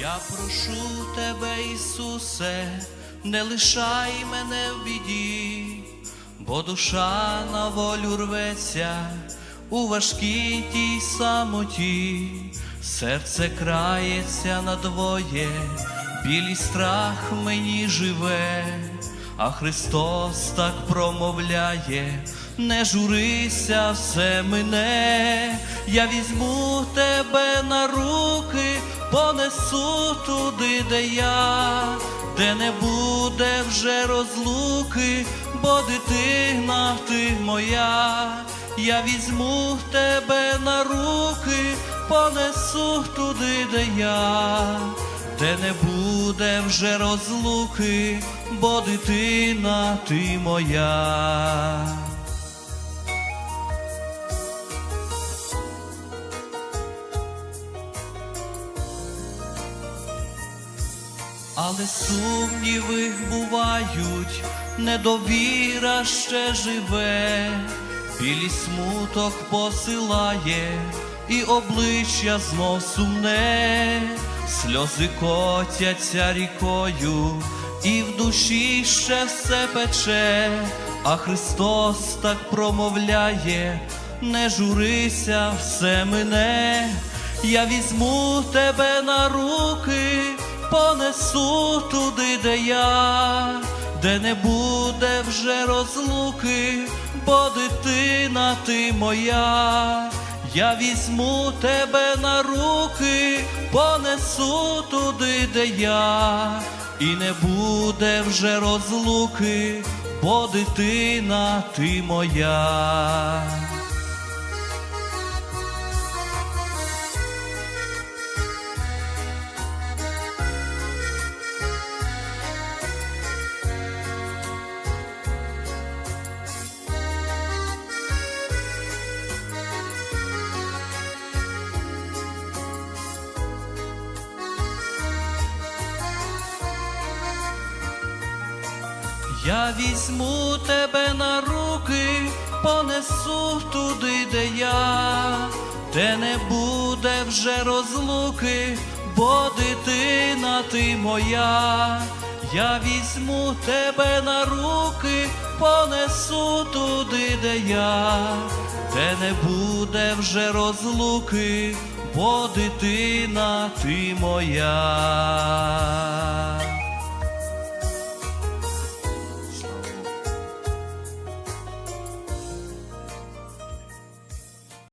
Я прошу тебе, Ісусе, не лишай мене в біді, бо душа на волю рветься у важкій тій самоті, серце крається надвоє, білий страх мені живе, а Христос так промовляє. Не журися, все мине, я візьму тебе на руки, понесу туди, де я, де не буде вже розлуки, бо дитина ти моя, я візьму тебе на руки, понесу туди, де я, де не буде вже розлуки, бо дитина ти моя. Але сумніви бувають, недовіра ще живе, білий смуток посилає, і обличчя знов сумне, сльози котяться рікою, і в душі ще все пече, а Христос так промовляє, не журися, все мине, я візьму тебе на руки понесу туди, де я, де не буде вже розлуки, бо дитина ти моя, я візьму тебе на руки, понесу туди, де я, і не буде вже розлуки, бо дитина ти моя. Я візьму тебе на руки, понесу туди, де я, де не буде вже розлуки, бо дитина ти моя, я візьму тебе на руки, понесу туди, де я, де не буде вже розлуки, бо дитина ти моя.